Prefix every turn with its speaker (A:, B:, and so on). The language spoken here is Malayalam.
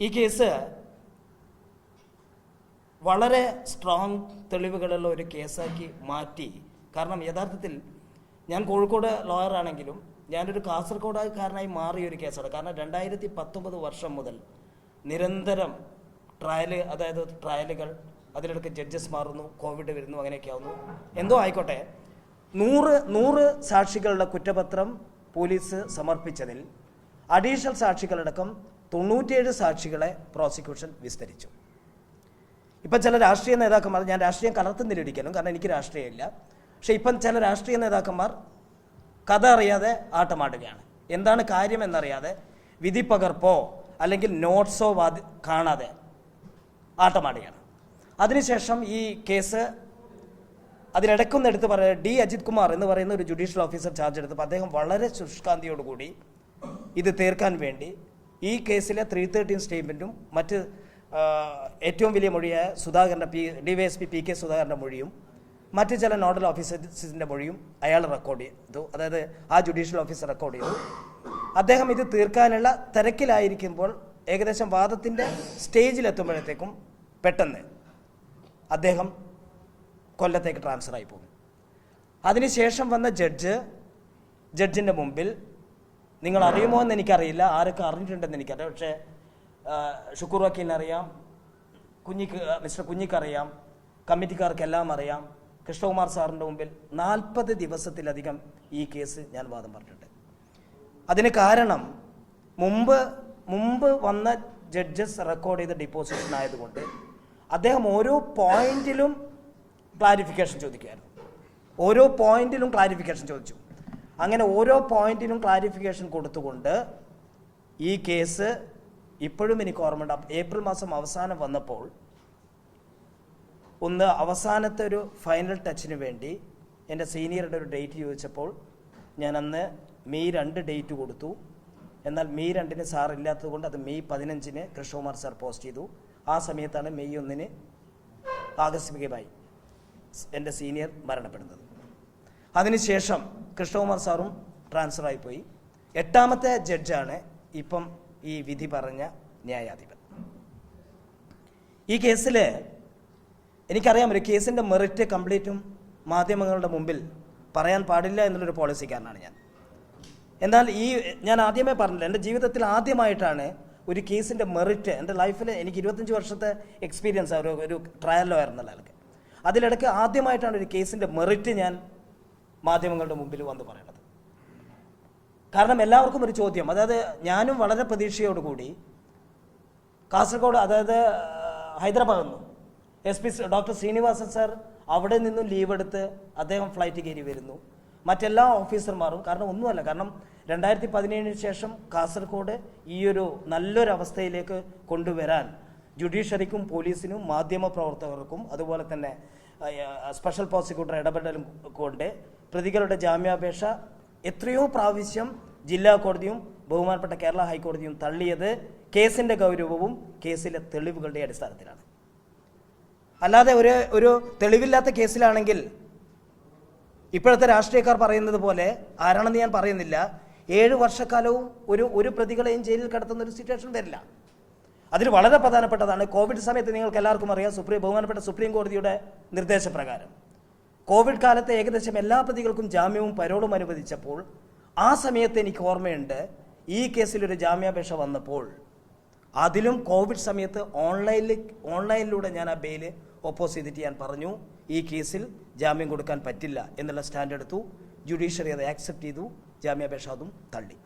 A: ഈ കേസ് വളരെ സ്ട്രോങ് തെളിവുകളുള്ള ഒരു കേസാക്കി മാറ്റി. കാരണം യഥാർത്ഥത്തിൽ ഞാൻ കോഴിക്കോട് ലോയറാണെങ്കിലും ഞാനൊരു കാസർഗോഡുകാരനായി മാറിയ ഒരു കേസാണ്. കാരണം രണ്ടായിരത്തി പത്തൊമ്പത് വർഷം മുതൽ നിരന്തരം ട്രയൽ അതായത് ട്രയലുകൾ അതിലിടക്ക് ജഡ്ജസ് മാറുന്നു കോവിഡ് വരുന്നു അങ്ങനെയൊക്കെ ആവുന്നു. എന്തോ ആയിക്കോട്ടെ നൂറ് നൂറ് സാക്ഷികളുടെ കുറ്റപത്രം പോലീസ് സമർപ്പിച്ചതിൽ അഡീഷണൽ സാക്ഷികളടക്കം തൊണ്ണൂറ്റിയേഴ് സാക്ഷികളെ പ്രോസിക്യൂഷൻ വിസ്തരിച്ചു. ഇപ്പം ചില രാഷ്ട്രീയ നേതാക്കന്മാർ ഞാൻ രാഷ്ട്രീയം കലർത്തുന്നില്ല ഒരിക്കലും കാരണം എനിക്ക് രാഷ്ട്രീയമില്ല പക്ഷേ ഇപ്പം ചില രാഷ്ട്രീയ നേതാക്കന്മാർ കഥ അറിയാതെ ആട്ടമാടുകയാണ്. എന്താണ് കാര്യം എന്നറിയാതെ വിധി പകർപ്പോ അല്ലെങ്കിൽ നോട്ട്സോ വാദി കാണാതെ ആട്ടമാടുകയാണ്. അതിനുശേഷം ഈ കേസ് അതിനിടയ്ക്കൊന്ന് എടുത്ത് പറയുക ഡി അജിത് കുമാർ എന്ന് പറയുന്ന ഒരു ജുഡീഷ്യൽ ഓഫീസർ ചാർജ് എടുത്തപ്പോൾ അദ്ദേഹം വളരെ ശുഷ്കാന്തിയോടുകൂടി ഇത് തീർക്കാൻ വേണ്ടി ഈ കേസിലെ ത്രീ തേർട്ടീൻ സ്റ്റേറ്റ്മെന്റും മറ്റ് ഏറ്റവും വലിയ മൊഴിയായ സുധാകരന്റെ P D Y S P P K സുധാകരന്റെ മൊഴിയും മറ്റ് ചില നോഡൽ ഓഫീസേഴ്സിന്റെ മൊഴിയും അയാൾ റെക്കോർഡ് ചെയ്തു. അതായത് ആ ജുഡീഷ്യൽ ഓഫീസർ റെക്കോർഡ് ചെയ്തു. അദ്ദേഹം ഇത് തീർക്കാനുള്ള തിരക്കിലായിരിക്കുമ്പോൾ ഏകദേശം വാദത്തിന്റെ സ്റ്റേജിലെത്തുമ്പോഴത്തേക്കും പെട്ടെന്ന് അദ്ദേഹം കൊല്ലത്തേക്ക് ട്രാൻസ്ഫർ ആയി പോകും അതിനുശേഷം വന്ന ജഡ്ജ് ജഡ്ജിന്റെ മുമ്പിൽ നിങ്ങൾ അറിയുമോ എന്ന് എനിക്കറിയില്ല. ആരൊക്കെ അറിഞ്ഞിട്ടുണ്ടെന്ന് എനിക്കറിയാം. പക്ഷേ ഷുക്കൂർ വക്കീലിനറിയാം കുഞ്ഞിക്ക് മിസ്റ്റർ കുഞ്ഞിക്കറിയാം കമ്മിറ്റിക്കാർക്കെല്ലാം അറിയാം. കൃഷ്ണകുമാർ സാറിന്റെ മുമ്പിൽ നാൽപ്പത് ദിവസത്തിലധികം ഈ കേസ് ഞാൻ വാദം പറഞ്ഞിട്ടുണ്ട്. അതിന് കാരണം മുമ്പ് മുമ്പ് വന്ന ജഡ്ജസ് റെക്കോർഡ് ചെയ്ത ഡിപ്പോസിഷൻ ആയതുകൊണ്ട് അദ്ദേഹം ഓരോ പോയിന്റിലും ക്ലാരിഫിക്കേഷൻ ചോദിക്കുമായിരുന്നു ഓരോ പോയിന്റിലും ക്ലാരിഫിക്കേഷൻ ചോദിച്ചു. അങ്ങനെ ഓരോ പോയിന്റിനും ക്ലാരിഫിക്കേഷൻ കൊടുത്തുകൊണ്ട് ഈ കേസ് ഇപ്പോഴും എനിക്ക് ഓർമ്മയുണ്ട് ഏപ്രിൽ മാസം അവസാനം വന്നപ്പോൾ ഒന്ന് അവസാനത്തെ ഒരു ഫൈനൽ ടച്ചിന് വേണ്ടി എന്റെ സീനിയറുടെ ഒരു ഡേറ്റ് ചോദിച്ചപ്പോൾ ഞാൻ അന്ന് മെയ് രണ്ട് ഡേറ്റ് കൊടുത്തു. എന്നാൽ മെയ് രണ്ടിന് സാർ ഇല്ലാത്തത് കൊണ്ട് അത് മെയ് പതിനഞ്ചിന് കൃഷ്ണകുമാർ സാർ പോസ്റ്റ് ചെയ്തു. ആ സമയത്താണ് മെയ് ഒന്നിന് ആകസ്മികമായി എന്റെ സീനിയർ മരണപ്പെടുന്നത്. അതിനുശേഷം കൃഷ്ണകുമാർ സാറും ട്രാൻസ്ഫർ ആയിപ്പോയി എട്ടാമത്തെ ജഡ്ജാണ് ഇപ്പം ഈ വിധി പറഞ്ഞ ന്യായാധിപൻ. ഈ കേസിൽ എനിക്കറിയാം ഒരു കേസിന്റെ മെറിറ്റ് കംപ്ലീറ്റും മാധ്യമങ്ങളുടെ മുമ്പിൽ പറയാൻ പാടില്ല എന്നുള്ളൊരു പോളിസിക്കാരനാണ് ഞാൻ. എന്നാൽ ഈ ഞാൻ ആദ്യമേ പറഞ്ഞില്ല എന്റെ ജീവിതത്തിൽ ആദ്യമായിട്ടാണ് ഒരു കേസിന്റെ മെറിറ്റ് എന്റെ ലൈഫിൽ എനിക്ക് ഇരുപത്തഞ്ച് വർഷത്തെ എക്സ്പീരിയൻസ് ഒരു ഒരു ട്രയൽ ലോയർ എന്നുള്ള ആൾക്ക്. അതിലിടയ്ക്ക് ആദ്യമായിട്ടാണ് ഒരു കേസിന്റെ മെറിറ്റ് ഞാൻ മാധ്യമങ്ങളുടെ മുമ്പിൽ വന്ന് പറയണത്. കാരണം എല്ലാവർക്കും ഒരു ചോദ്യം. അതായത് ഞാനും വളരെ പ്രതീക്ഷയോടുകൂടി കാസർഗോഡ് അതായത് ഹൈദരാബാദിൽ നിന്നും S P doctor Srinivasan sir അവിടെ നിന്നും ലീവ് എടുത്ത് അദ്ദേഹം ഫ്ലൈറ്റ് കയറി വരുന്നു. മറ്റെല്ലാ ഓഫീസർമാരും കാരണം ഒന്നുമല്ല കാരണം രണ്ടായിരത്തി പതിനേഴിന് ശേഷം കാസർഗോഡ് ഈ ഒരു നല്ലൊരു അവസ്ഥയിലേക്ക് കൊണ്ടുവരാൻ ജുഡീഷ്യറിക്കും പോലീസിനും മാധ്യമ പ്രവർത്തകർക്കും അതുപോലെ തന്നെ സ്പെഷ്യൽ പ്രോസിക്യൂട്ടർ ഇടപെടലും കൊണ്ട് പ്രതികളുടെ ജാമ്യാപേക്ഷ എത്രയോ പ്രാവശ്യം ജില്ലാ കോടതിയും ബഹുമാനപ്പെട്ട കേരള ഹൈക്കോടതിയും തള്ളിയത് കേസിന്റെ ഗൗരവവും കേസിലെ തെളിവുകളുടെ അടിസ്ഥാനത്തിലാണ്. അല്ലാതെ ഒരു ഒരു തെളിവില്ലാത്ത കേസിലാണെങ്കിൽ ഇപ്പോഴത്തെ രാഷ്ട്രീയക്കാർ പറയുന്നത് പോലെ ആരാണെന്ന് ഞാൻ പറയുന്നില്ല. ഏഴ് വർഷക്കാലവും ഒരു ഒരു പ്രതികളെയും ജയിലിൽ കടത്തുന്ന ഒരു സിറ്റുവേഷൻ വരില്ല. അതിൽ വളരെ പ്രധാനപ്പെട്ടതാണ് കോവിഡ് സമയത്ത് നിങ്ങൾക്ക് എല്ലാവർക്കും അറിയാം സുപ്രീം ബഹുമാനപ്പെട്ട സുപ്രീം കോടതിയുടെ നിർദ്ദേശപ്രകാരം. കോവിഡ് കാലത്ത് ഏകദേശം എല്ലാ പ്രതികൾക്കും ജാമ്യവും പരോളും അനുവദിച്ചപ്പോൾ ആ സമയത്ത് എനിക്ക് ഓർമ്മയുണ്ട് ഈ കേസിലൊരു ജാമ്യാപേക്ഷ വന്നപ്പോൾ. അതിലും കോവിഡ് സമയത്ത് ഓൺലൈനിൽ ഓൺലൈനിലൂടെ ഞാൻ ആ ബെയിൽ ഒപ്പോസ് ചെയ്തിട്ട് ഞാൻ പറഞ്ഞു ഈ കേസിൽ ജാമ്യം കൊടുക്കാൻ പറ്റില്ല എന്നുള്ള സ്റ്റാൻഡ് എടുത്തു. ജുഡീഷ്യറി അത് ആക്സെപ്റ്റ് ചെയ്തു ജാമ്യാപേക്ഷ അതും തള്ളി.